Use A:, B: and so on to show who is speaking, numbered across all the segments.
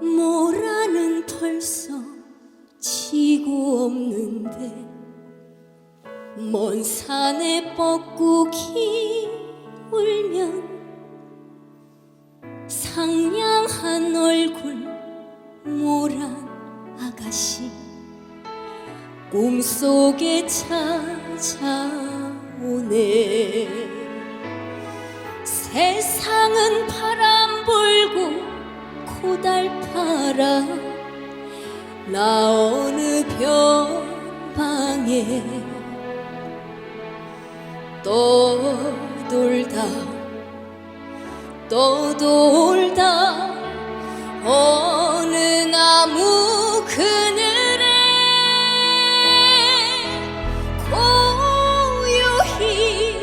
A: 모라는 벌써 지고 없는데 먼 산에 뻐꾸기 울면 상냥한 얼굴 모란 아가씨 꿈속에 찾아오네. 세상은 불고 고달파라. 나 어느 변방에 떠돌다 떠돌다. 어느 나무 그늘에 고요히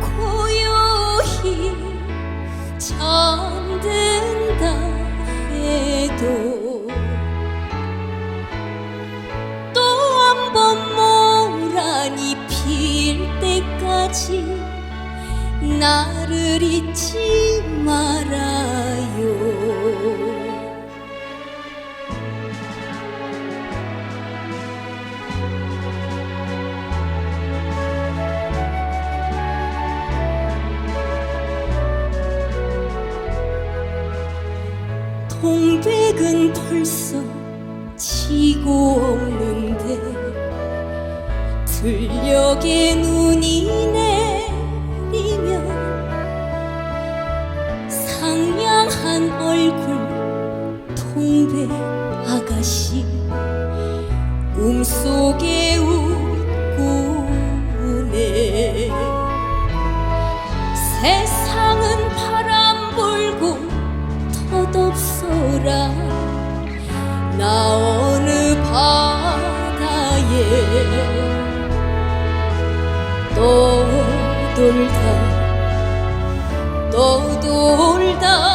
A: 고요히 잠 든다 해도 또 한 번 모란이 필 때까지 나를 잊지 말아요. 동백은 벌써 지고 없는데 들녘에 눈이 내리면 상냥한 얼굴 동백 아가씨 꿈속에 웃고 네. 세상 나 어느 바다에 떠돌다 떠돌다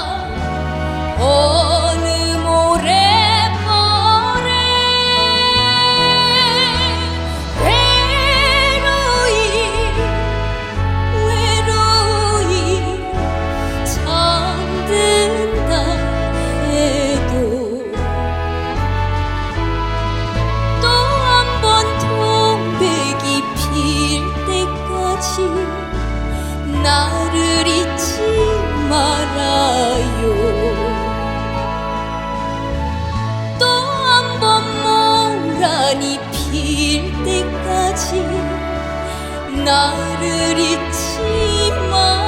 A: 모란이 필 때까지 나를 잊지 말아요.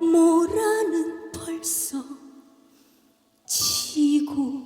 A: 모라는 벌써 지고